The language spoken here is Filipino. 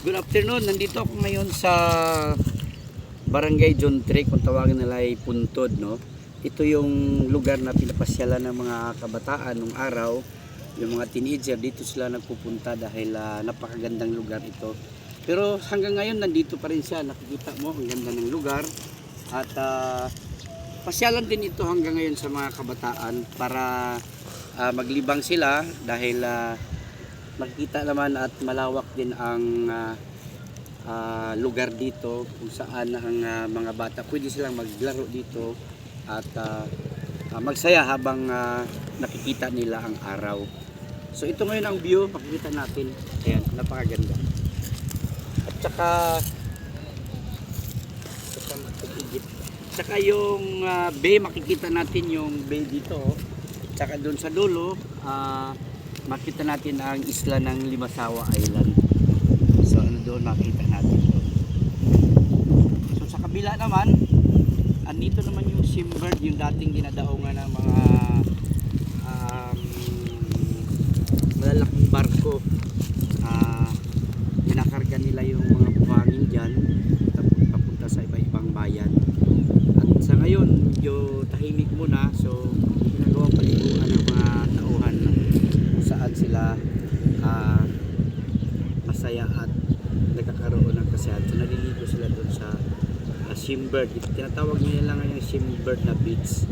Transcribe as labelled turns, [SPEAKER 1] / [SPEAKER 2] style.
[SPEAKER 1] Good afternoon. Nandito ako ngayon sa Barangay John 3 kung tawagin nila ay Puntod, no? Ito yung lugar na pinapasyalan ng mga kabataan nung araw. Yung mga teenager dito sila nagpupunta dahil ah, napakagandang lugar ito. Pero hanggang ngayon nandito pa rin siya. Nakikita mo ang ganda ng lugar. At ah, pasyalan din ito hanggang ngayon sa mga kabataan para ah, maglibang sila dahil ah, makikita naman at malawak din ang ah, ah, lugar dito kung saan ang ah, mga bata pwede silang maglaro dito at ah, ah, magsaya habang ah, nakikita nila ang araw. So ito ngayon ang view, makikita natin. Ayan, napakaganda. At saka saka yung ah, bay, makikita natin yung bay dito. oh. Saka doon sa dulo, ah, makita natin ang isla ng Limasawa Island. So ano doon makita natin doon. So sa kabila naman, andito naman yung Simbird, yung dating dinadaungan ng mga um, malalaking barko. Ah, pinakarga nila yung mga buhangin dyan papunta sa iba-ibang bayan. At sa ngayon, medyo tahimik muna. So, ginagawang paliguan ng mga tauhan na kung saan sila ah, masaya at nagkakaroon ng kasiyahan. So, naliligo sila doon sa uh, Shimbird. Tinatawag nila lang yung Shimbird na beach.